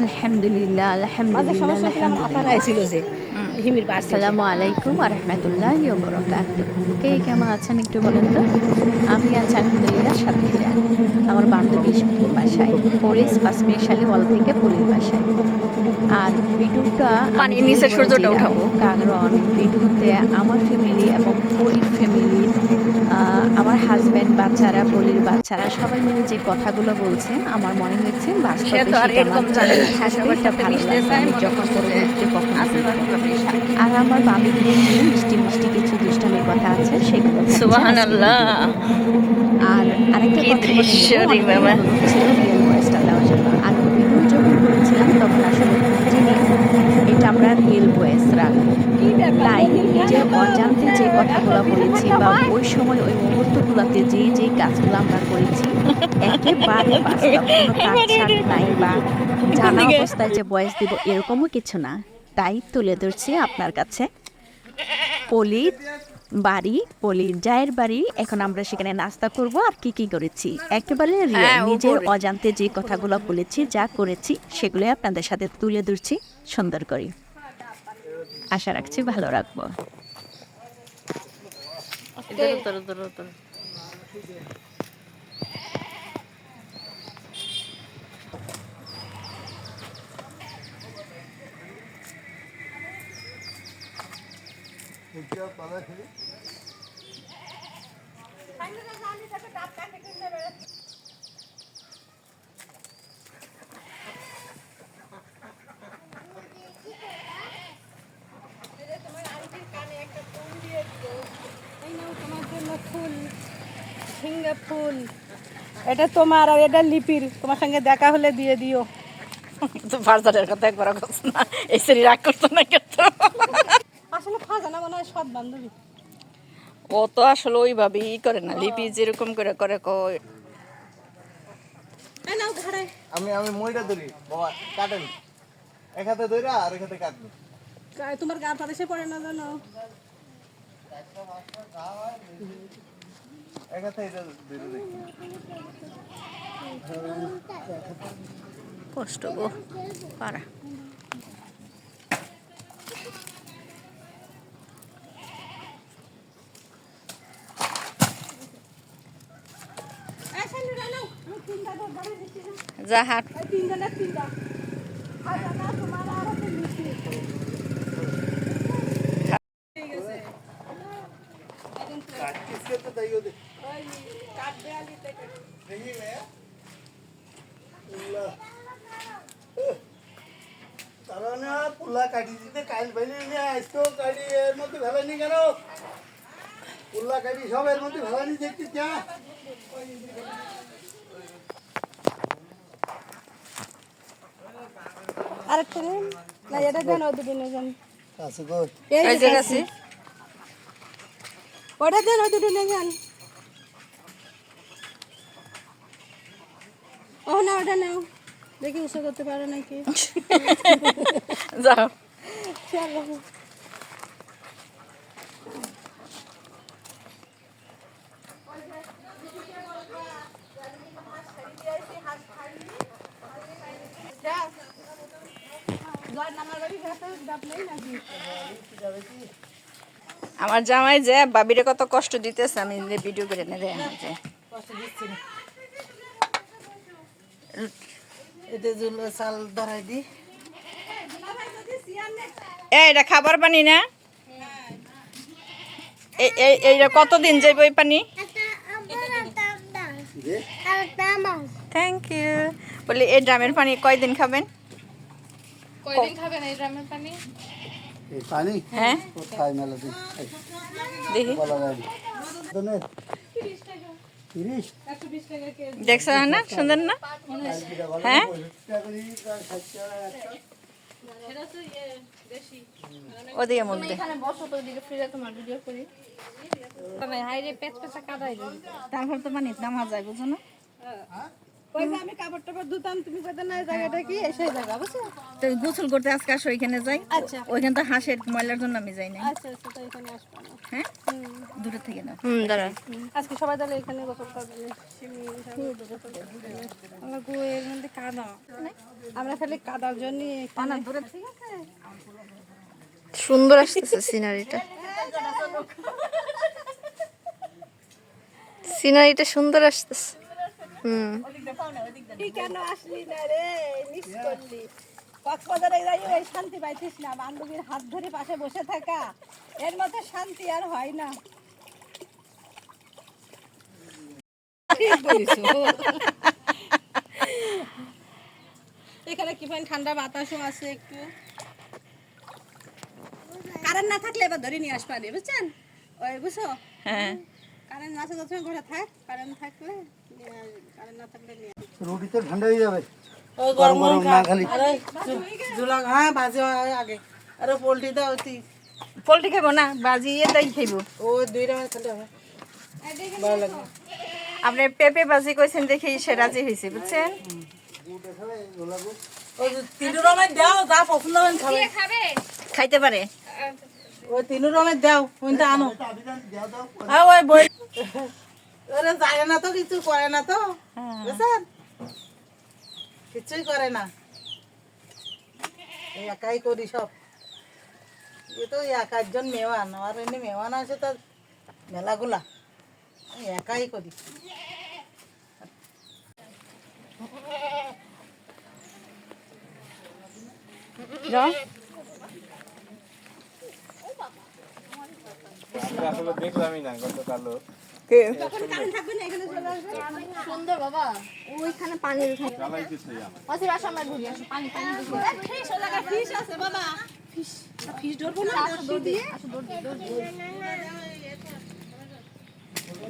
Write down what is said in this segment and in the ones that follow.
আলহামদুলিল্লাহ মাঝে আলহামদুলিল্লাহ। ছিল আমার যে হিমির আসসালামু আলাইকুম রহমতুল্লাহ কে কেমন আছেন একটু বলেন তো? আমি আছি আলহামদুলিল্লাহ আমার বান্ধবী বাসায় পলিশ পাঁচমিশালি বল থেকে পলির বাসায় আর ভিডিওটা পানির নিচে সূর্যটা উঠাবো। কারণ ভিডিওতে আমার ফ্যামিলি এবং পলির ফ্যামিলি আমার হাজব্যান্ড বাচ্চারা বলির বাচ্চারা সবাই মিলে যে কথাগুলো বলছে আমার মনে হয়েছে তো আর আমার বান্ধবীদের নিয়ে মিষ্টি মিষ্টি কিছু দুষ্টামির কথা আছে সেগুলো। আর আরেকটা কথা টা দেওয়ার জন্য। করেছিলাম তখন আসলে বুঝিনি এটা আমরা ভয়েস রাখব তাই নিজে অজান্তে যে কথাগুলো বলেছি বা ওই সময় ওই মুহূর্তগুলোতে যে যে কাজগুলো আমরা করেছি একেবারে নাই বা জানা অবস্থায় যে বয়স দিব এরকমও কিছু না। তাই তুলে ধরছি আপনার কাছে। পলির বাড়ি পলির জায়ের বাড়ি এখন আমরা সেখানে নাস্তা করব আর কি কি করেছি? একেবারে হ্যাঁ, নিজের অজান্তে যে কথাগুলো বলেছি যা করেছি সেগুলো আপনাদের সাথে তুলে ধরছি সুন্দর করে। আশা রাখছি ভালো রাখব ধরো, ধরো, ধরো, ধরো। ঝিঙ্গা ফুল এটা তোমার আর এটা লিপির। তোমার সঙ্গে দেখা হলে দিয়ে দিও। তো বাজারের কথা একবার করছ না এই শরীর রাগ করতো না কিন্তু সৎ বান্ধবী। ও তো আসলে ওইভাবে ই করে না লিপি যেরকম করে করে কয় আমি আমি মইটা ধরি বাবা কাটেন এক হাতে ধরে আর এক হাতে কাটবি। তোমার গা পাদেশে পড়ে না জানো? এক হাতে এটা ধরে দেখি কষ্ট গো পারা। मैं পুল্লা তারা না পুল্লা কাটি দিতে কাইল বাইলে নিয়ে আসতো কাটি এর মধ্যে ভেলানি কেন পুল্লা কাটি সব এর মধ্যে ভেলানি দেখতে যা আরেকটা নেন না এটা দেন ওই দুটো নেন আছে গো। এই এই যে যে ওটা দেন ওই নিয়ে যান। ও না ওটা নাও। দেখি উৎসব করতে পারো নাকি? যাও। চলো। আমার জামাই যে বাবিরে কত কষ্ট দিতেছে আমি ভিডিও করে নে দেয় যে। চাল ধরাই দি এ এটা খাবার পানি না? এই- এই এইটা কতদিন যাইব এই পানি? থ্যাংক ইউ বলি এই ড্রামের পানি কয়দিন খাবেন? খাবেন এই ড্রামের পানি? এই পানি? হ্যাঁ। কোথায় মেলা দিই দেখি। বলা যায় না। দেখছ না? সুন্দর না? হ্যাঁ? ইয়ে ওদিকে মুখ দে এখানে বসো তো ওদিকে ফ্রিজে তোমার ভিডিও করি। তবে হাই রে পেচ পেচা কাদাই দিই তারপর তো পানি নামা যায় বুঝো না? ওই যে আমি কাপড় টাপড় ধুতাম তুমি কইতে না এই জায়গাটা কি? এই সেই জায়গা বুঝছ? তো গোসল করতে আজকে আসো ওইখানে যাই। আচ্ছা। ওইখানে তো হাঁসের ময়লার জন্য আমি যাই না আচ্ছা আচ্ছা তো এখানে আসব না। হ্যাঁ? দূরে থেকে নাও। হুম দাঁড়া আজকে সবাই তাহলে এখানে গোসল করবে আমরা গুয়ের মধ্যে কাদা। আমরা খালি কাদার জন্য পানা দূরে ঠিক আছে। সুন্দর আসতেছে সিনারিটা। সিনারিটা সুন্দর আসতেছে। তুই কেন আসলি না রে? মিস করলি। কক্সবাজারে যাই শান্তি পাইছিস না। বান্ধবীর হাত ধরে পাশে বসে থাকা। এর মতো শান্তি আর হয় না। এখানে কি পান ঠান্ডা বাতাসও আছে একটু? কারেন্ট না থাকলে এবার ধরে নিয়ে আসবা বুঝছেন? ওই বুঝছ? হ্যাঁ। কারেন্ট না থাকলে ঘরে থাক কারেন্ট থাকলে না থাকলে নিয়ে রুটি তো ঠান্ডা হয়ে যাবে। গরম গরম না খালি। ঝুলা ভাজি আগে। আরে পোলট্রি দাও তুই পোলট্রি খাব না বাজি দাই ও দুইটা মাছ খেতে হবে ভালো লাগবে আপনি পেঁপে বাজি কইছেন দেখি সে রাজি হয়েছে বুঝছেন? খাইতে পারে। ওই তিন রমের দাও আনো। হ্যাঁ ওই বই ওরে যায় না তো কিছু করে না তো। বুঝছেন? কিছুই করে না। একাই করি সব। এ তো এক একজন মেওয়ান আর এমনি মেওয়ান আছে তো মেলাগুলা। একাই করি। দেখলামই না গতকালও। সুন্দর বাবা। ওইখানে ওখানে পানি পানি দেখি ফিশ ও জায়গায় ফিশ আছে বাবা। ফিশ ফিশ ধরবো না? রশি দিয়ে?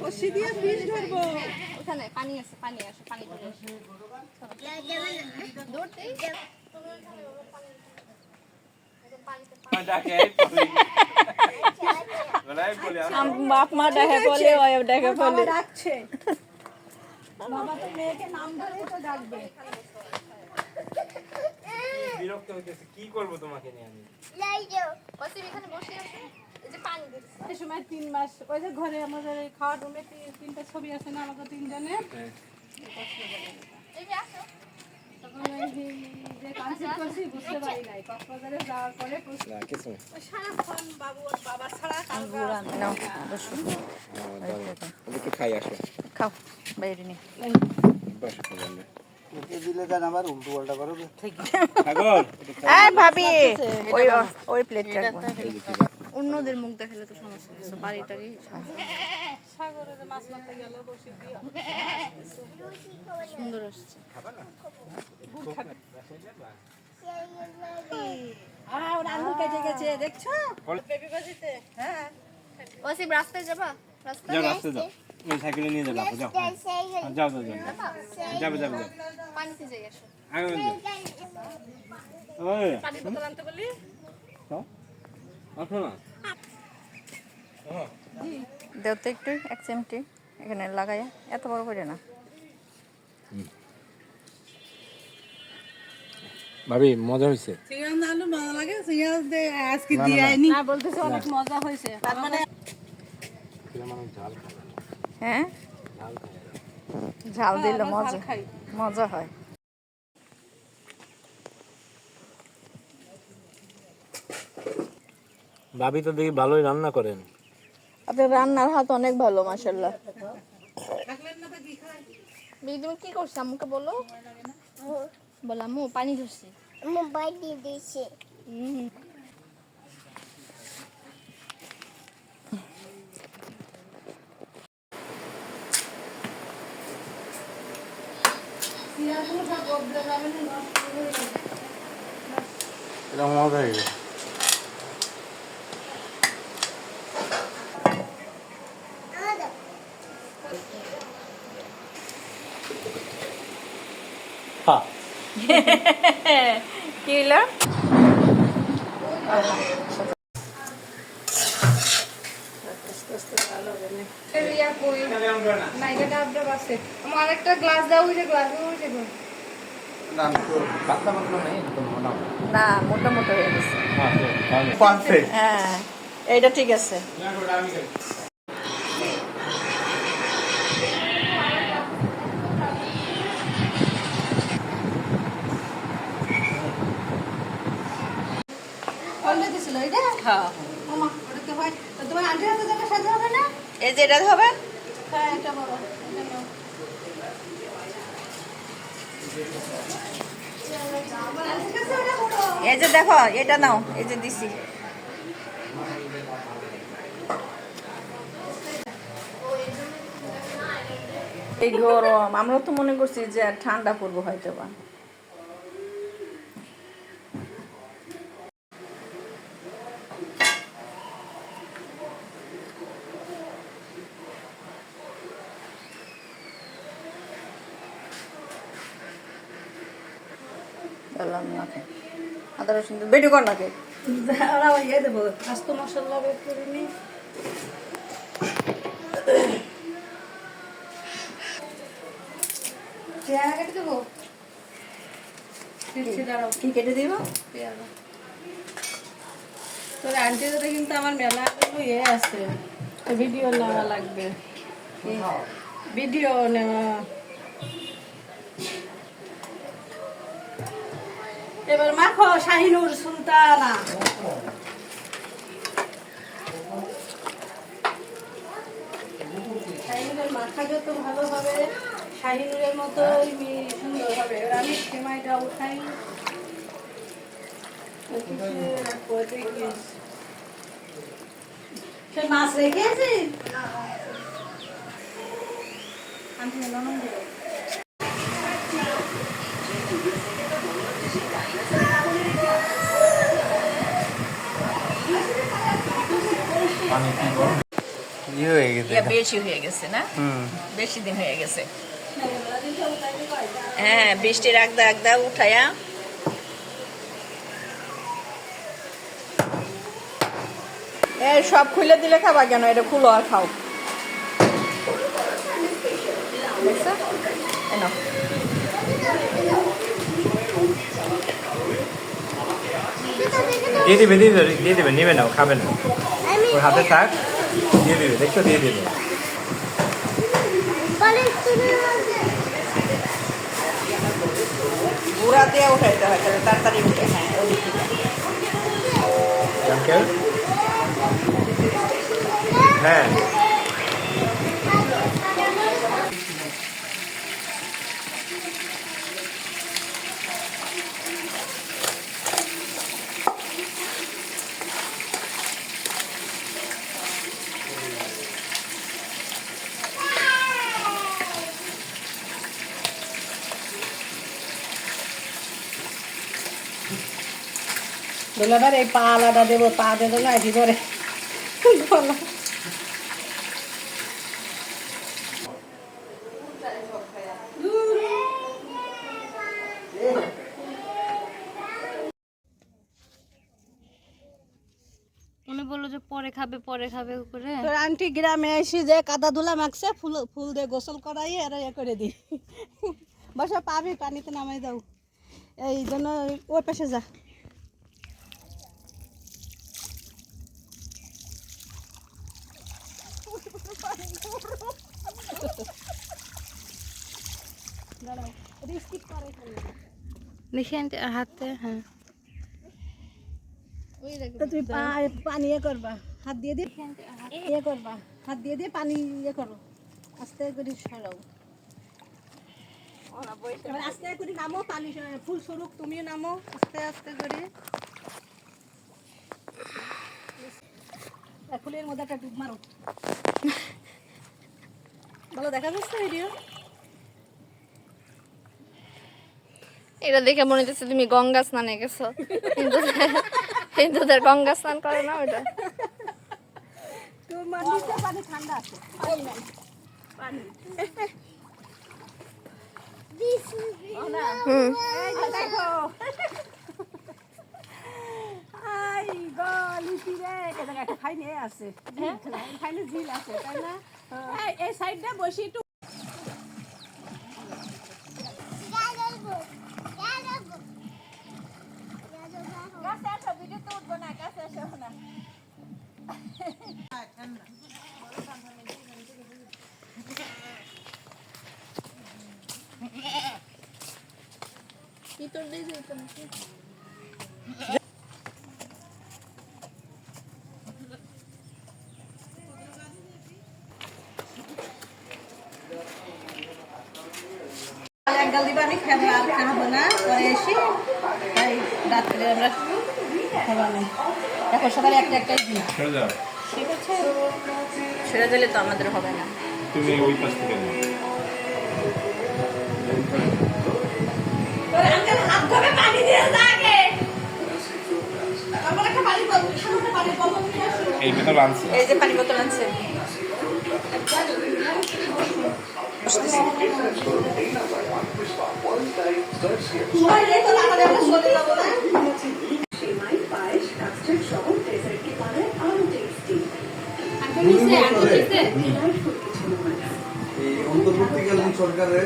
রশি ধরবো। ওখানে পানি আছে পানি আসো পানি ধরে আসো দৌড়তেই ডাকে এই পলি বলাই পলি বাপ মা দেখে বলে ওই দেখে বলে বাবা ডাকছে বাবা তো মেয়েকে নাম ধরেই তো ডাকবে। বিরক্ত হইতেছে কি করব তোমাকে নিয়ে আমি? অসির এখানে বসে আছে এই যে পানি দিচ্ছে এই সময় তিন মাস ওই যে ঘরে আমাদের এই খাওয়া রুমে তিনটা ছবি আছে না আমাদের তিনজনের? এই যে আসো খাও বাইরে অন্যদের মুখ দেখালে তো সমস্যা বাড়িটারই সাগরে যে মাছ মারতে গেল বসে দিয়ে। সুন্দর আসছে। আহ ওর আঙুল কেটে গেছে দেখছ? বেবি বাজিতে? হ্যাঁ। অসির রাস্তায় যাবা? রাস্তা যাও যাও। ওই সাইকেলে নিয়ে যাব যাও। যাও যাও যাও। যাবে? যাবে যাও পানিতে যাই আসো। আগে ওই পানি বোতল আনতে বলি? আসো না। দেও তো একটু এক চিমটি এখানে লাগাইয়া এত বড় করে না। ভাবি মজা হয়েছে সিঙ্গার না আলু ভালো লাগে সিঙ্গার দে আজকে দিয়ে না বলতেছে অনেক মজা হয়েছে তার মানে হ্যাঁ? ঝাল দিলে মজা মজা হয়। ভাবি তো দেখি ভালোই রান্না করেন। আপনার রান্নার হাত অনেক ভালো মাসাল্লাহ তুমি কি করছ? আম্মুকে বলো। বলো আম্মু পানি ধরছি। মোবাইল দিয়ে দিয়েছে। এটা মজা হয়ে গেছে। হ্যাঁ। কি হইল? আমার একটা গ্লাস দাও ওই যে গ্লাস না মোটা মোটা হয়ে গেছে। হ্যাঁ এইটা ঠিক আছে। এটা হ্যাঁ। ওমা ওটা তো হয় তো তোমার আন্টির হাতে যেটা সাজা হবে না? এই যে এটা হবে? হ্যাঁ এটা। এই যে দেখো এটা নাও এই যে দিছি। এই গরম আমরা তো মনে করছি যে ঠান্ডা পড়ব হয়তো বা বললাম না রসুন বেটে কর নাকি। ওরা ইয়ে দেবো। আস্ত মশলা বের করে নি পেয়ারা কেটে দেবো? কি কেটে দিব? পেয়ারা। তোর আন্টির সাথে কিন্তু আমার মেলা ইয়ে আছে। ভিডিও নেওয়া লাগবে। ভিডিও নেওয়া। এবার মাখো শাহিনুর সুলতানা। শাহিনুরের মাখা যত ভালো হবে, শাহিনুরের মতোই মি- সুন্দর হবে। এবার আমি সেমাইটা উঠাই। সে মাছ রেখেছি আমি ইয়ে হয়ে গেছে। বেশি হয়ে গেছে না? বেশি দিন হয়ে গেছে। হ্যাঁ বৃষ্টি রাখদা রাখদা উঠায়া। এই সব খুলে দিলে খাবা কেন? এটা খুলো আর খাও। দিয়ে দিবে দিয়ে দিবে দিয়ে দিবে নেবে নাও খাবে না ওর হাতে থাক। দিয়ে দিবে দেখছ? দিয়ে দিবে। গুঁড়া দিয়ে উঠাইতে হয় তাহলে তাড়াতাড়ি উঠে হ্যাঁ হ্যাঁ। দোলাবার এই পা আলাদা দেবো পা দেবো না এটি করে? উনি বলল যে পরে খাবে পরে খাবে করে তোর আন্টি গ্রামে এসে যে কাদা ধুলা মাখছে ফুল ফুল দিয়ে গোসল করাই আর ইয়ে করে দি বসে পাবি পানিতে নামাই দাও। এই জন্য ওই পাশে যা। দেখি আন্টি হাতে হ্যাঁ। তো তুমি পা- পানি ইয়ে করবা হাত দিয়ে দিয়ে ইয়ে করবা হাত দিয়ে দিয়ে পানি ইয়ে করো। আস্তে করে সরাও। আস্তে নামো পানি ফুল তুমিও নামো আস্তে আস্তে করে ফুলের মধ্যে এটা দেখে মনে হচ্ছে তুমি গঙ্গা স্নানে গেছো। হিন্দুদের গঙ্গা স্নান করে না ওটা ঠান্ডা আছে। হুম। এই যে দেখো আই গো লিপি রে এখানে একটা ফাইনে আছে হ্যাঁ ফাইনে ঝিল আছে তাই না এই- এই সাইডটা বসি একটু কাছে গাল দিবা আমি খাব আর খাব না পরে এসে তাই রাত্রে আমরা খাব না। এখন সকালে একটা একটাই দিই ঠিক আছে ছেড়ে দিলে তো আমাদের হবে না। তুমি ওই পাশ থেকে এইটা তো লাঞ্চ এই যে পানি বোতল আনছে। অন্তর্বর্তীকালীন সরকারের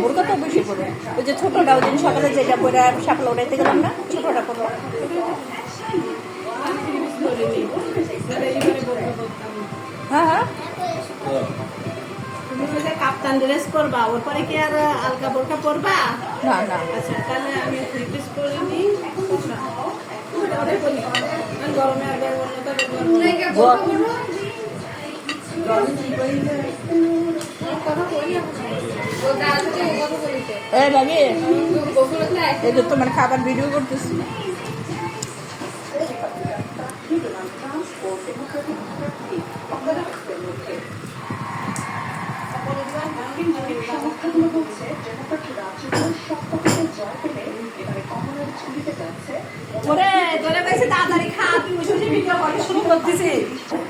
বোরকা তো বেশি পরবো ওই যে ছোটটা ওই দিন সকালে যেটা পরে সকালে উঠাইতে গেলাম না ছোটটা পরবো হ্যাঁ হ্যাঁ। কাপ্তান ড্রেস করবা ওর পরে কি আর আলকা বোরকা পরবা? না না। আচ্ছা তাহলে আমি থ্রি পিস করে নিই আর গরমে আগে অন্যটা তোমার খাবার ভিডিও করতেছি। ওরে তোরে তাড়াতাড়ি খা তুই ভিডিও করা শুরু করতেছিস।